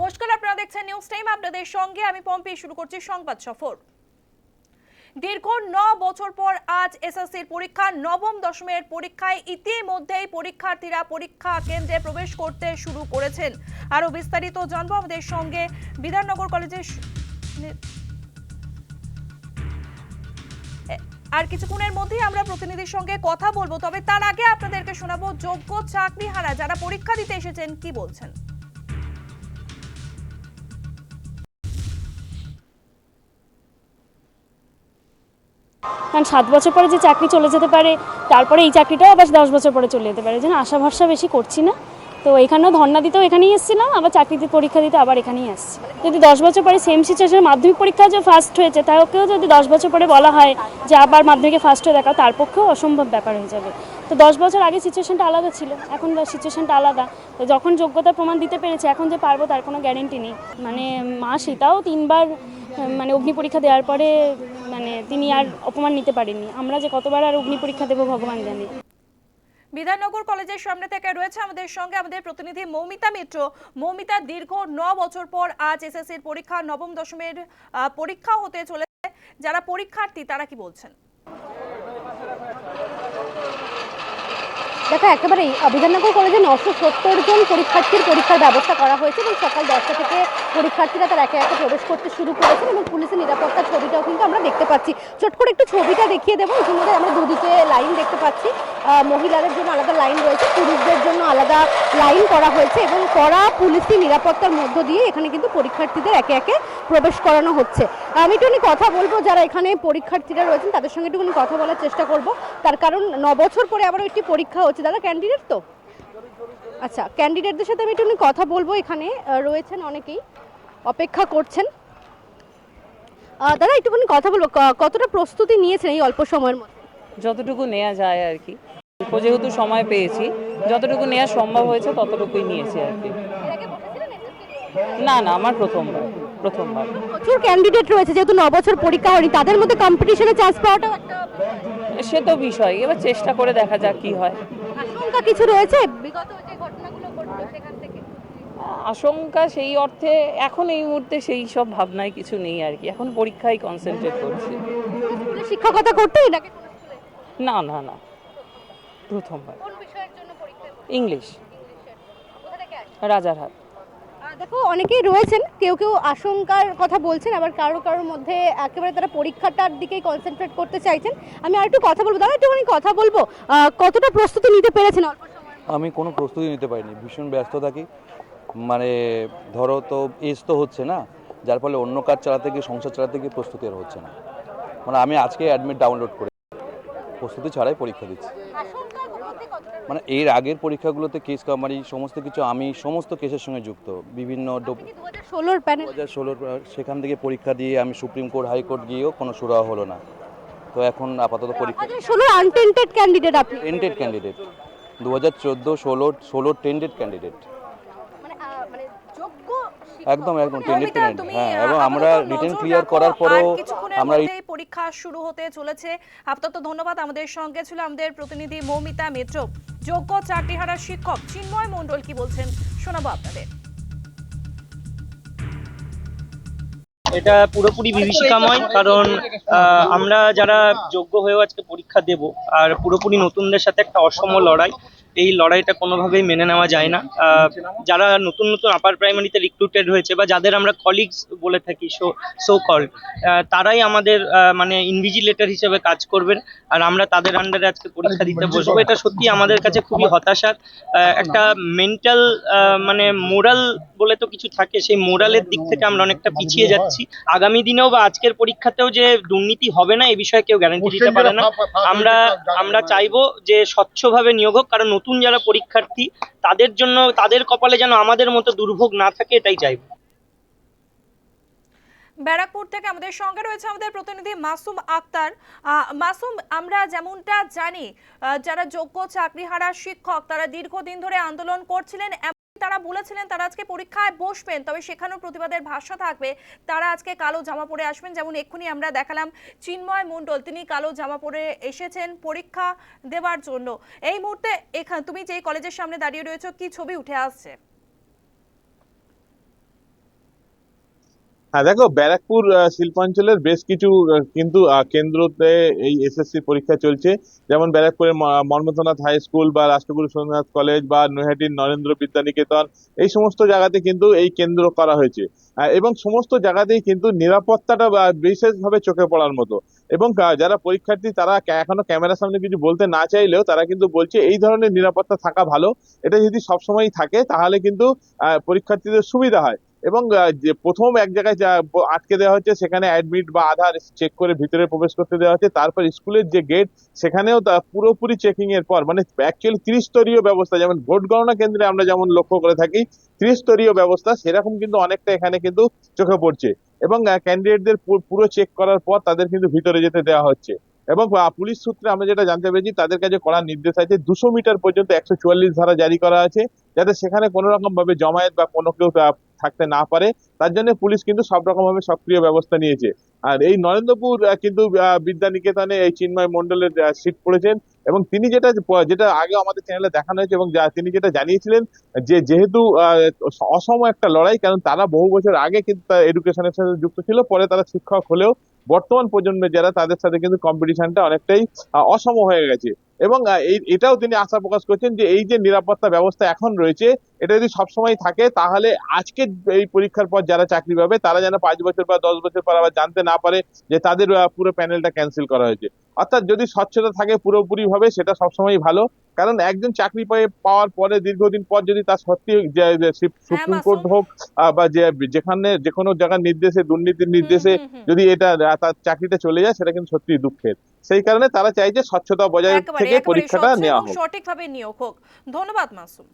নমস্কার, আপনারা দেখছেন নিউজ টাইম আপনাদের সঙ্গে আমি পম্পি, শুরু করছি সংবাদ সফর। দীর্ঘ ন বছর পর আজ এসএসসির পরীক্ষা, নবম দশমের পরীক্ষায় ইতিমধ্যেই পরীক্ষার্থীরা পরীক্ষা কেন্দ্রে প্রবেশ করতে শুরু করেছেন। আরও বিস্তারিত জানব আমাদের সঙ্গে বিধাননগর কলেজের আর কিছুক্ষণের মধ্যেই আমরা প্রতিনিধির সঙ্গে কথা বলব, তবে তার আগে আপনাদেরকে শোনাবো যোগ্য চাকরি হারা যারা পরীক্ষা দিতে এসেছেন, কি বলছেন? কারণ সাত বছর পরে যে চাকরি চলে যেতে পারে, তারপরে এই চাকরিটাও আবার দশ বছর পরে চলে যেতে পারে। যেন আশা ভরসা বেশি করছি না। তো এখানেও ধর্না দিতেও এখানেই এসেছিলাম আবার চাকরিতে পরীক্ষা দিতে আবার এখানেই আসছি। যদি দশ বছর পরে সেম সিচুয়েশন মাধ্যমিক পরীক্ষা যে ফার্স্ট হয়েছে, তাকেও যদি দশ বছর পরে বলা হয় যে আবার মাধ্যমিকে ফার্স্ট হয়ে দেখা তার পক্ষেও অসম্ভব ব্যাপার হয়ে যাবে। তো দশ বছর আগে সিচুয়েশনটা আলাদা ছিল, এখন সিচুয়েশনটা আলাদা। তো যখন যোগ্যতার প্রমাণ দিতে পেরেছে, এখন যে পারব তার কোনো গ্যারেন্টি নেই। মানে মা সীতাও তিনবার মানে অগ্নি পরীক্ষা দেওয়ার পরে মানে তিনি আর অপমান নিতে পারেননি। আমরা যে কতবার আর অগ্নি পরীক্ষা দেবো ভগবান জানি। বিধাননগর কলেজের সামনে থেকে রয়েছে আমাদের সঙ্গে আমাদের প্রতিনিধি মৌমিতা মিত্র। মৌমিতা, দীর্ঘ ন বছর পর আজ এসএসসির পরীক্ষা, নবম দশমের পরীক্ষা হতে চলেছে। যারা পরীক্ষার্থী, তারা কি বলছেন? দেখো, একেবারে বিধাননগর কলেজে নশো সত্তর জন পরীক্ষার্থীর পরীক্ষার ব্যবস্থা করা হয়েছে এবং সকাল দশটা থেকে পরীক্ষার্থীরা তার একে একে প্রবেশ করতে শুরু করেছেন এবং পুলিশের নিরাপত্তার ছবিটাও কিন্তু আমরা দেখতে পাচ্ছি। ছোট করে একটু ছবিটা দেখিয়ে দেবো। ইতিমধ্যে আমরা দুদিকে লাইন দেখতে পাচ্ছি। মহিলাদের জন্য আলাদা লাইন রয়েছে, পুরুষদের জন্য আলাদা লাইন করা হয়েছে এবং কড়া পুলিশি নিরাপত্তার মধ্য দিয়ে এখানে কিন্তু পরীক্ষার্থীদের একে একে প্রবেশ করানো হচ্ছে। আমি একটুখানি কথা বলব, যারা এখানে পরীক্ষার্থীরা রয়েছেন, তাদের সঙ্গে একটুখানি কথা বলার চেষ্টা করব। তার কারণ ন বছর পরে আবারও একটি পরীক্ষা হচ্ছে। দাদা ক্যান্ডিডেট তো? আচ্ছা ক্যান্ডিডেটদের সাথে আমি একটুখানি কথা বলব এখানে। রয়েছেন অনেকেই, অপেক্ষা করছেন। দাদা, একটুখানি কথা বলব। কতটা প্রস্তুতি নিয়েছেন এই অল্প সময়ের মধ্যে? যতটুকু নেওয়া যায় আর কি। অল্প যেহেতু সময় পেয়েছি যতটুকু নেওয়া সম্ভব হয়েছে ততটুকুই নিয়েছি আর কি। না না আমার প্রথমবার প্রথমবার। প্রচুর ক্যান্ডিডেট রয়েছে যেহেতু ন বছর পরীক্ষা হয়নি তাদের মধ্যে কম্পিটিশনে চান্স পাওয়াটা সে তো বিষয় এবার চেষ্টা করে দেখা যাক কি হয়। আশঙ্কা কিছু রয়েছে? বিগত যে ঘটনাগুলো ঘটলো সেখান থেকে। আশঙ্কা সেই অর্থে এখন এই মুহূর্তে সেই সব ভাবনায় কিছু নেই আর কি। এখন পরীক্ষায় কনসেন্ট্রেট করছি। শিক্ষকতা করতেই নাকি না না না। প্রথমবার। কোন বিষয়ের জন্য পরীক্ষা ইংলিশ। রাজারহাট। দেখো অনেকেই রয়েছেন কেউ কেউ আশঙ্কার কথা বলছেন আবার কারও কারোর মধ্যে একেবারে তারা পরীক্ষাটার দিকেই কনসেন্ট্রেট করতে চাইছেন। আমি আর একটু কথা বলব। দাদা একটুখানি কথা বলব কতটা প্রস্তুতি নিতে পেরেছেন? অল্প আমি কোনো প্রস্তুতি নিতে পারিনি ভীষণ ব্যস্ত থাকি। মানে ধরো তো এজ তো হচ্ছে না যার ফলে অন্য কাজ চালাতে গিয়ে সংসার চালাতে গিয়ে প্রস্তুতি আর হচ্ছে না। মানে আমি আজকে অ্যাডমিট ডাউনলোড করে প্রস্তুতি ছাড়াই পরীক্ষা দিচ্ছি। মানে এর আগের পরীক্ষাগুলোতে কেস কামারি সমস্ত কিছু আমি সমস্ত কেসের সঙ্গে যুক্ত। বিভিন্ন দু হাজার দু হাজার ষোলোর সেখান থেকে পরীক্ষা দিয়ে আমি সুপ্রিম কোর্ট হাইকোর্ট গিয়েও কোনো সুরাহা হলো না। তো এখন আপাতত পরীক্ষা হাজার ষোলোর আনটেন্টেড ক্যান্ডিডেট আপনি টেন্টেড ক্যান্ডিডেট দু হাজার চোদ্দ ষোলো টেন্টেড ক্যান্ডিডেট মানে মানে যোগ্য একদম একদম টেন্ডেড ক্যান্ডিডেট হ্যাঁ এবং আমরা রিটেন ক্লিয়ার করার পরেও মধ্যেই পরীক্ষা শুরু হতে চলেছে। আপাতত ধন্যবাদ আমাদের সঙ্গে ছিল আমাদের প্রতিনিধি মৌমিতা মিত্র। যোগ্য চাকরিহারা শিক্ষক চিন্ময় মণ্ডল কি বলছেন শোনাবো আপনাদের। এটা পুরোপুরি বিভীষিকাময় কারণ আহ, আমরা যারা যোগ্য হয়েও আজকে পরীক্ষা দেব আর পুরোপুরি নতুনদের সাথে একটা অসম লড়াই এই লড়াইটা কোনোভাবেই মেনে নেওয়া যায় না। যারা নতুন নতুন আপার প্রাইমারিতে রিক্রুটেড হয়েছে বা যাদের আমরা কলিগস বলে থাকি সো সো কল তারাই আমাদের মানে ইনভিজিলেটর হিসেবে কাজ করবেন। আর আমরা তাদের আন্ডারে আজকে পরীক্ষা দিতে বসবো। এটা সত্যি আমাদের কাছে খুবই হতাশার আহ, একটা মেন্টাল মানে মোরাল বলে তো কিছু থাকে সেই মোরালের দিক থেকে আমরা অনেকটা পিছিয়ে যাচ্ছি। আগামী দিনেও বা আজকের পরীক্ষাতেও যে দুর্নীতি হবে না এ বিষয়ে কেউ গ্যারান্টি দিতে পারে না। আমরা আমরা চাইব যে স্বচ্ছভাবে নিয়োগ হোক কারণ নতুন যারা পরীক্ষার্থী, তাদের জন্য, তাদের কপালে যেন আমাদের মতো দুর্ভোগ না থাকে, এটাই চাইব। ব্যারাকপুর থেকে আমাদের সঙ্গে রয়েছে আমাদের প্রতিনিধি মাসুম আক্তার। মাসুম, আমরা যেমনটা জানি যারা যোগ্য চাকরিহারা শিক্ষক, তারা দীর্ঘদিন ধরে আন্দোলন করছিলেন তারা বলেছিলেন তারা আজকে পরীক্ষায় বসবেন, তবে সেখানেও প্রতিবাদের ভাষা থাকবে। তারা আজকে কালো জামা পরে আসবেন, যেমন এক্ষুনি আমরা দেখালাম চিন্ময় মণ্ডল, তিনি কালো জামা পরে এসেছেন পরীক্ষা দেওয়ার জন্য। এই মুহূর্তে এখান, তুমি যে কলেজের সামনে দাঁড়িয়ে রয়েছো, কি ছবি উঠে আসছে? হ্যাঁ দেখো, ব্যারাকপুর শিল্পাঞ্চলের বেশ কিছু কিন্তু কেন্দ্রতে এই এসএসসি পরীক্ষা চলছে। যেমন ব্যারাকপুরের মন্মথনাথ হাই স্কুল বা রাষ্ট্রগুরু সোমনাথ কলেজ বা নৈহাটির নরেন্দ্র বিদ্যানিকেতন, এই সমস্ত জায়গাতে কিন্তু এই কেন্দ্র করা হয়েছে। এবং সমস্ত জায়গাতেই কিন্তু নিরাপত্তাটা বিশেষভাবে চোখে পড়ার মতো। এবং যারা পরীক্ষার্থী, তারা এখনও ক্যামেরার সামনে কিছু বলতে না চাইলেও তারা কিন্তু বলছে, এই ধরনের নিরাপত্তা থাকা ভালো। এটা যদি সবসময় থাকে, তাহলে কিন্তু পরীক্ষার্থীদের সুবিধা হয়। এবং যে প্রথম এক জায়গায় যা আটকে দেওয়া হচ্ছে সেখানে অ্যাডমিট বা আধার চেক করে ভিতরে প্রবেশ করতে দেওয়া হচ্ছে তারপর স্কুলের যে গেট সেখানেও তা পুরোপুরি চেকিং এর পর মানে অ্যাকচুয়ালি ত্রিস্তরীয় ব্যবস্থা, যেমন ভোট গণনা কেন্দ্রে আমরা যেমন লক্ষ্য করে থাকি, ত্রিস্তরীয় ব্যবস্থা, সেরকম কিন্তু অনেকটা এখানে কিন্তু চোখে পড়ছে। এবং ক্যান্ডিডেটদের পুরো চেক করার পর তাদের কিন্তু ভিতরে যেতে দেওয়া হচ্ছে। এবং পুলিশ সূত্রে আমরা যেটা জানতে পেরেছি, তাদের কাছে করার নির্দেশ আছে, দুশো মিটার পর্যন্ত একশো চুয়াল্লিশ ধারা জারি করা আছে, যাতে সেখানে কোনো রকম ভাবে জমায়েত বা কোনো কেউ থাকতে না পারে, তার জন্য পুলিশ কিন্তু সব রকম ভাবে সক্রিয় ব্যবস্থা নিয়েছে। আর এই নরেন্দ্রপুর কিন্তু বিদ্যানিকেতনে এই চিন্ময় মন্ডলের সিট পড়েছেন এবং তিনি যেটা যেটা আগে আমাদের চ্যানেলে দেখানো হয়েছে এবং তিনি যেটা জানিয়েছিলেন যে যেহেতু অসম একটা লড়াই, কারণ তারা বহু বছর আগে কিন্তু এডুকেশনের সাথে যুক্ত ছিল, পরে তারা শিক্ষক হলেও বর্তমান প্রজন্মের যারা, তাদের সাথে কিন্তু কম্পিটিশনটা অনেকটাই অসম হয়ে গেছে। এবং এটাও তিনি আশা প্রকাশ করছেন যে এই যে নিরাপত্তা ব্যবস্থা এখন রয়েছে এটা যদি সবসময় থাকে তাহলে আজকে এই পরীক্ষার পর যারা চাকরি পাবে তারা যেন পাঁচ বছর বা দশ বছর পর আবার জানতে না পারে যে তাদের পুরো প্যানেলটা ক্যান্সেল করা হয়েছে। অর্থাৎ যদি স্বচ্ছতা থাকে পুরোপুরি ভাবে সেটা সবসময় ভালো। কারণ একজন চাকরি পেয়ে পাওয়ার পরে দীর্ঘদিন পর যদি তার সত্যি যে- যে সি- সুপ্রিম কোর্ট হোক বা যে যেখানে যে কোনো জায়গার নির্দেশে দুর্নীতির নির্দেশে। যদি এটা তার চাকরিটা চলে যায় সেটা কিন্তু সত্যি দুঃখের। সেই কারণে তারা চাই যে স্বচ্ছতা বজায় থেকে পরীক্ষাটা নেওয়া হোক। সঠিকভাবে নিয়োগ হোক। ধন্যবাদ মাসুম।